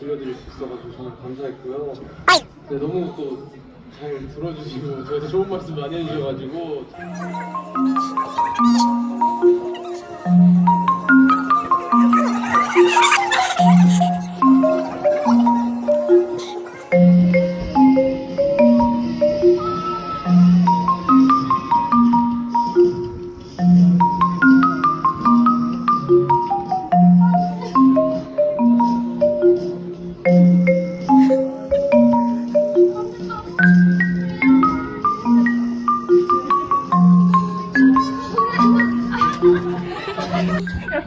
들려드릴 수 있어가지고 정말 감사했고요. 네, 너무 또 잘 들어주시고 저한테 좋은 말씀 많이 해주셔가지고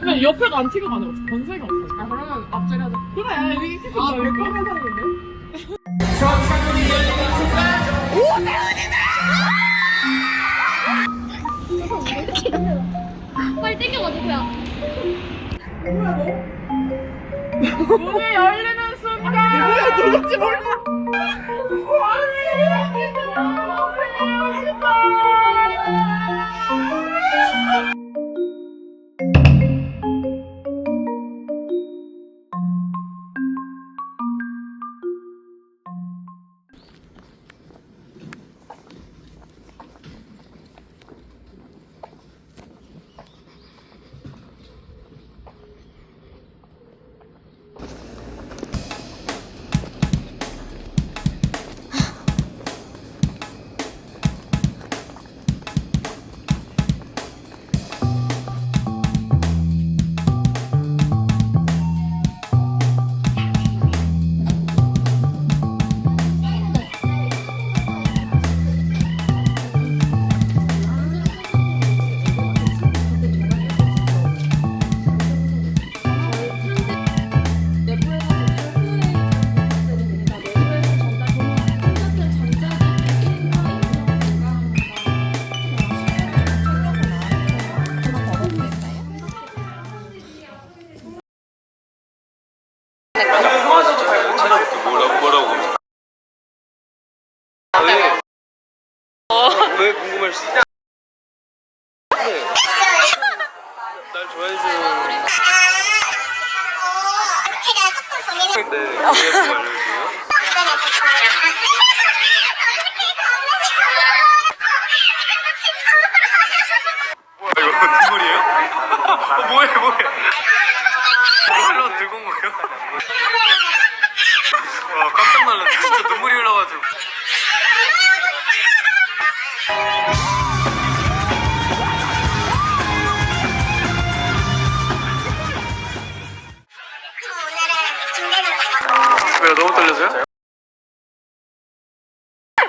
근데 옆에가 안 거지. 건색이 없어. 아, 그러면 앞자리 하자. 그래, 여기 이렇게 아, 백화점 사는데? 빨리 땡겨가지고요. 문이 열리는 순간! 누구야, 누군지 몰라!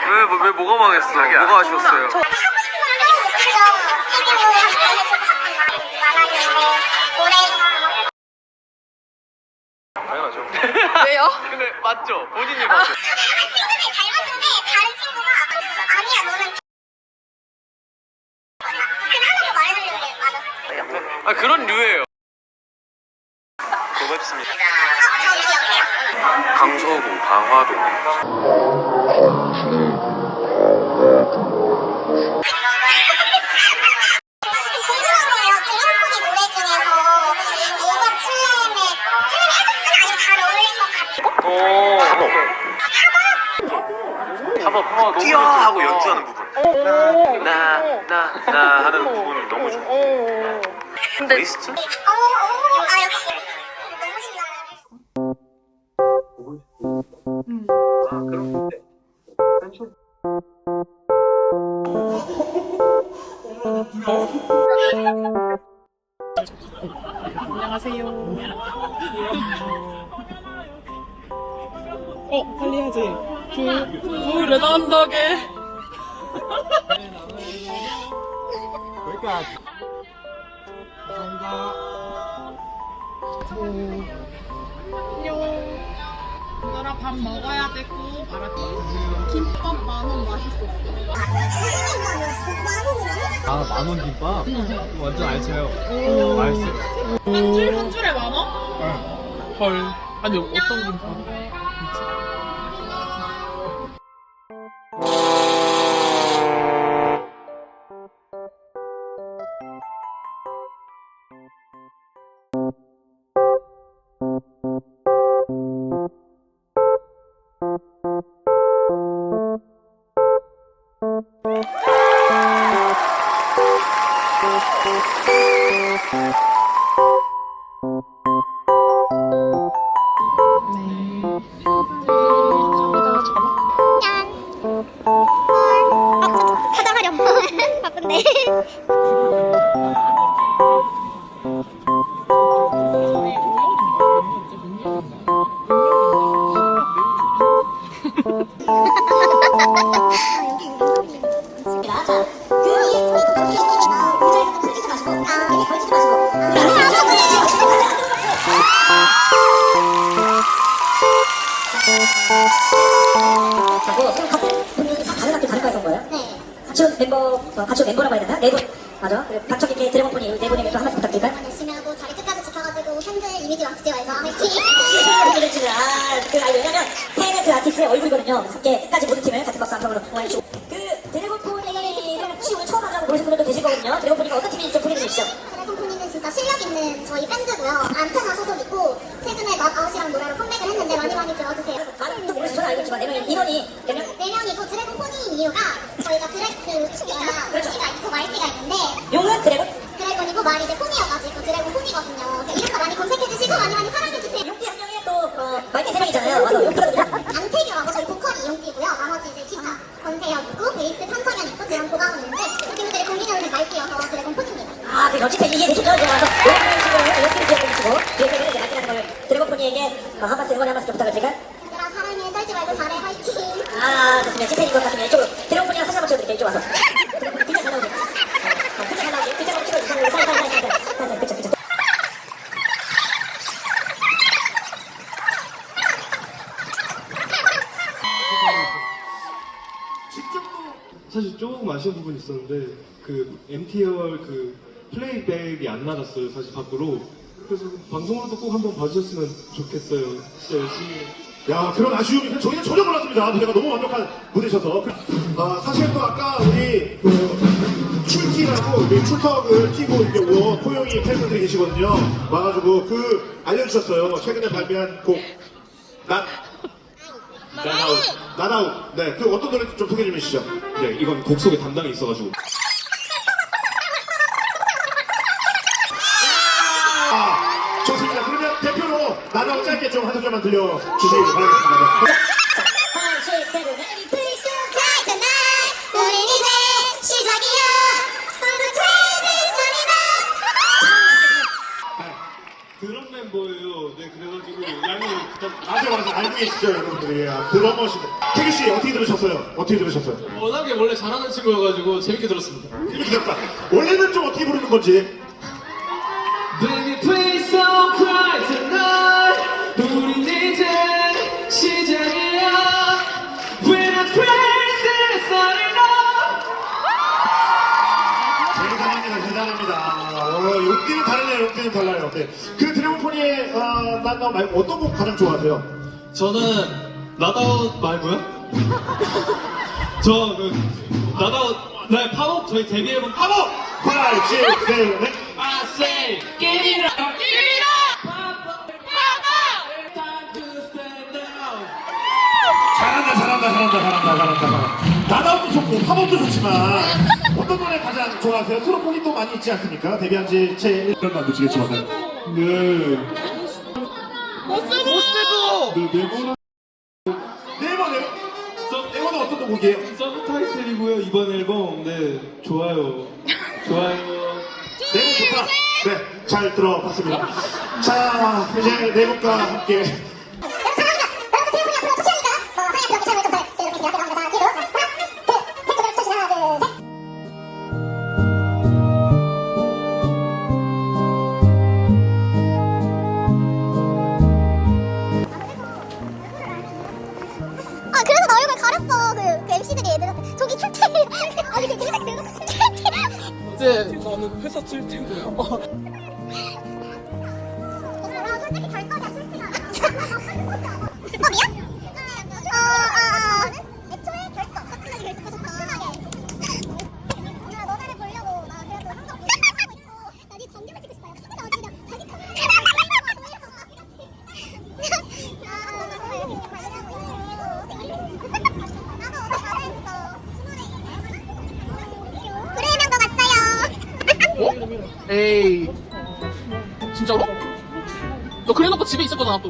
왜, 뭐, 왜 뭐가 망했어? 뭐가 아쉬웠어요? 당연하죠 왜요? 근데 맞죠? 본인이 맞죠? 친구들이 닮았는데 뛰어 하고 연주하는 부분. 나나나 하는 부분 너무 좋아. 근데 베이스트? 아 그럼 안녕하세요. 어, 빨리 해야지. 부, 부, 레나한다게. 여기까지. 감사합니다. 안녕. 밥 먹어야 되고, 알았지? 김밥 만원 맛있었어. 아, 만원 김밥? 완전 알차요. 맛있어요. 한 줄, 한 줄에 만 원? 헐. 아니, 어떤 김밥? 다른 학교 다른 과에서 온 거예요? 네. 같이 온 멤버, 어, 같이 온 멤버라고 해야 되나? 네 분. 맞아. 그리고 박정희께 드래곤 폰이 네 분에게 또 한 말씀 부탁드릴까요? 열심히 하고 자리 끝까지 지켜가지고 팬들 이미지 왕치지어서 화이팅! 아, 그, 아, 왜냐면, 팬은 그 아티스트의 얼굴이거든요. 함께 끝까지 모든 팀을 응원해주고. 그, 드래곤폰이를 혹시 오늘 처음 하자고 보신 분들도 계실 거거든요. 드래곤폰이가 어떤 팀인지 좀 소개해 주시죠. 드래곤 포니는 진짜 실력 있는 저희 밴드고요. 안테나 소속이고 최근에 넛아웃이랑 노래로 컴백을 했는데 많이 많이 들어주세요. 많은 분도 모르시죠? 저는 알고 있지만, 네 명이, 인원이 몇 명? 네 명이고 드래곤포니인 이유가 저희가 드래그 축기가 축기가 있고 말티가 있는데 용은 드래곤? 드래곤이고 말이 이제 폰이어가지고 드래곤포니거든요. 이름도 많이 검색해주시고 많이 많이 사랑해주세요. 용띠 한 명에 또, 어, 말띠 세 명이잖아요. 맞아. 용띠가 누구야? 안태규라고 저희 보컬이 이용기고요. 나머지 이제 기타 권세혁 있고 베이스 편성현 있고 드럼 고강은 있는데 그 친구들이 공기년을 말티여서 드래곤포니입니다. 아, 그 정치 페이지 이해 되시죠? 좋아서 용띠를 지금 용띠를 기억해주시고, 용띠를 이제 말띠라는 걸 드래곤폰이에게 어, 한 말씀, 응원의 한 말씀 좀 부탁을 드릴까요? 얘들아 사랑해 떨지 말고 잘해 화이팅. 아, 좋습니다. 찐팬인 것 같으면 이쪽으로. 드래곤폰이랑 사진 한번 찍어드릴게요. 이쪽 와서. 드래곤폰 진짜 잘 나오게. 어, 진짜 잘 나오게. 진짜 한번 찍어주세요. 살살, 살살, 살살. 살살, 그쵸, 그쵸. 조금 아쉬운 부분이 있었는데 그 MTR 그 플레이백이 안 나갔어요 사실 밖으로. 그래서 방송으로도 꼭 한번 봐주셨으면 좋겠어요. 진짜 열심히 야 그런 아쉬움이 저희는 전혀 몰랐습니다. 무대가 너무 완벽한 무대셔서. 아 사실 또 아까 우리 그 출티라고 우리 출석을 튀고 이렇게 온 포용이 팬분들이 계시거든요. 와가지고 그 알려주셨어요. 최근에 발매한 곡 나, 나다웃 나다웃 네그 어떤 노래 좀 소개 좀 해주시죠. 네 이건 곡 속에 담당이 있어가지고. 아 좋습니다. 그러면 대표로 나다웃 짧게 좀한 소절만 들려주시기 바라겠습니다. 네. 맞아 알고 계시죠 여러분들이 아, 드러머시네 태규 씨 어떻게 들으셨어요? 어떻게 들으셨어요? 워낙에 원래 잘하는 친구여가지고 재밌게 들었습니다. 재밌게 들었다 원래는 좀 어떻게 부르는 건지 Baby please don't cry tonight 우린 이제 시작이야 We're not crazy starting up 대단합니다 대단합니다 어, 욕기는 다르네요 욕기는 달라요 네. 그 드래곤포니의 어, 난나 말고 어떤 곡 가장 좋아하세요? 저는 나다웃 말고요? 저그 나다웃 네 팝업. 저희 데뷔 앨범 팝업! 5, 6, 7, 8 I say get it up get it up Time to stand down 잘한다 잘한다 잘한다 잘한다 잘한다 잘한다. 나다움도 좋고 팝업도 좋지만 어떤 노래 가장 좋아하세요? 트로폴이 또 많이 있지 않습니까? 데뷔한 지채 1년 만드시겠지만 네 네, 네번 네번 네번은 어떤 곡이에요? 서브 타이틀이고요. 이번 앨범 네 좋아요. 좋아요. 네번 좋다. 네잘 들어봤습니다. 자 이제 네 분과 함께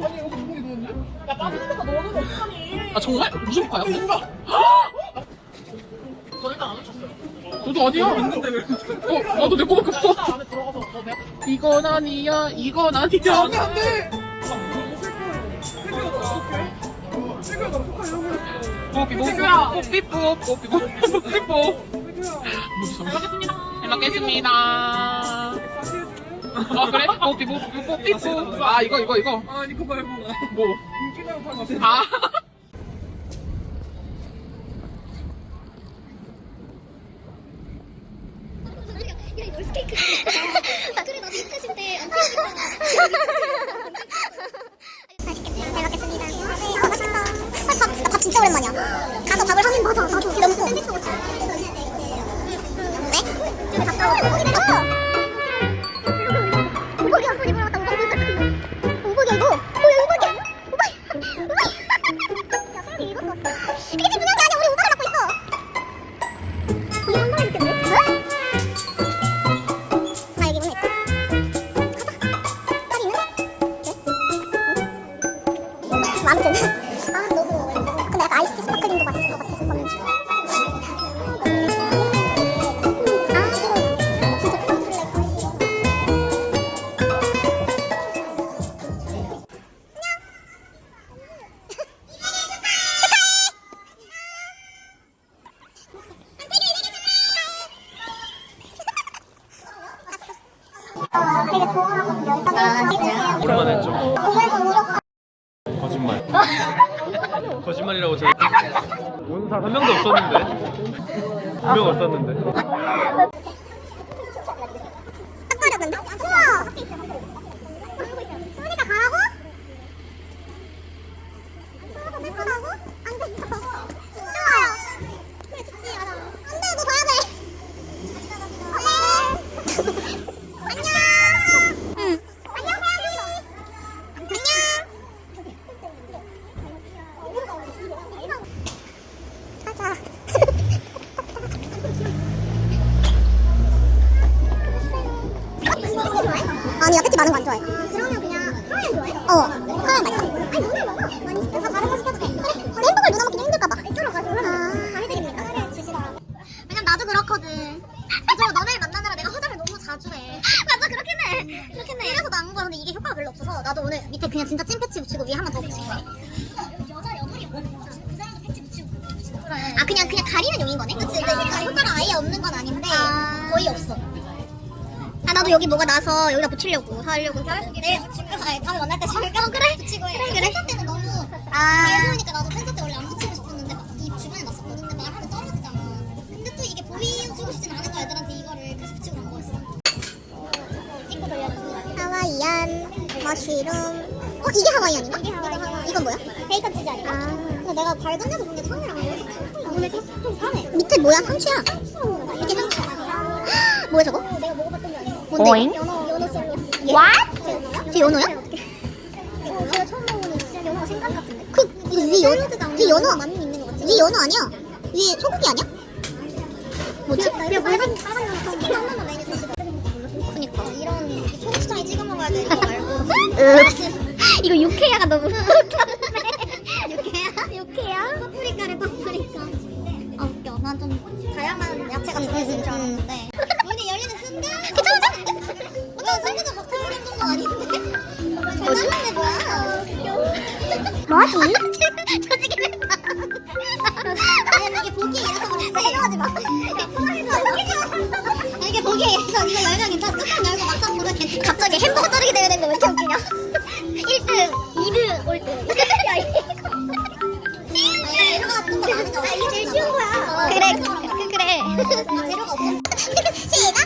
진짜로? 너 그래놓고 집에 있었거든, 나 또. 빠지는 거 넣어놓으면 어떡하니? 아 정말? 무슨 과야? 저 일단 안 맞췄어요. 저도 아니야. 왜? 어 나도 내 거밖에 없어. 안에 들어가서 더 내. 이건 아니야. 이건 아니야. 안돼 안돼. 뽀삐 뽀삐 뽀삐 뽀삐 뽀삐 뽀삐 무슨 잘 먹겠습니다. 아 그래? 뽀삐 뽀삐 뽀삐 뽀. 아 이거 이거 이거. 아 이거 말고 뭐? 아. 아니, 야채 많은 거 안 좋아해. 그러면 그냥 하얀 좋아해? 어, 하얀 맛있어. 아니, 너네 먹어. 시켜. 다 다른 거 시켜도 돼. 그래. 근데 햄버거를 누나 먹기 힘들까봐. 썰어가지고. 아, 다 해드립니까? 그래, 주시라. 왜냐면 나도 그렇거든. 저 너네를 만나느라 내가 화장을 너무 자주 해. 맞아, 그렇긴 해. 그렇긴 해. 그래서 나온 거야. 근데 이게 효과가 별로 없어서 나도 오늘 밑에 그냥 진짜 찐 패치 붙이고 위에 한번 더. 여자 뭐그 사람도 패치 붙이고 그래. 아, 그냥, 그냥 가리는 용인 거네? 그치. 그러니까 효과가 아예 없는 건 아닌데 거의 없어. 아 나도 여기 뭐가 나서 여기다 붙이려고 하려고 내일 줄까? 아니 다음에 만날 때 줄까? 어, 그래? 붙이고 해 그래 펜서 때는 너무 잘 보이니까 나도 펜서 때 원래 안 붙이고 싶었는데 막 이 주변에 놨었거든 근데 말하면 떨어지잖아. 근데 또 이게 보여주고 싶진 않은 거야 애들한테 이거를 그래서 붙이고 간 거였어. 찍고 돌려줘 하와이안 머쉬룸. 어 이게 하와이안인가? 이게 하와이안. 이건 뭐야? 베이컨 치즈 아닌가? 아. 근데 내가 발견해서 본게 처음이라 오늘 좀 사네 밑에 뭐야? 상추야? 밑에 상추야? 뭐야 저거? 내가 아니야 뭔데? 오잉? 연어 연어 쌤이야 What? 쟤 연어야? 어, 제가 처음 먹어보는 진짜 연어 생각 같은데. 그 이거 위 연어 위 연어 맛이 있는 거 같지? 위 연어 아니야? 위에 소고기 아니야? 뭐지? 그냥 빨간 빨간 치킨 하나만 메뉴 주시고. 그니까 이런 이렇게 초고추장에 찍어 먹어야 되는 거 말고. 이거 육회야가 너무. 육회야? 육회야? 파프리카를 파프리카. 아 웃겨. 난 좀 다양한 야채가 들어있을 줄 알았는데. 저지게 된다. 이게 보기에 이래서 설명하지 마. 아니, 이게 보기에 이래서 아, 이거 열면 괜찮아. 뚜껑 열고 막상 보면 괜찮아. 갑자기 햄버거 자르게 되는 거 왜 이렇게 웃기냐? 1등, 2등, 올 등. 야 이거. 아, 제일 쉬운 거야. 그래, 그래 재료가 없어. 시작.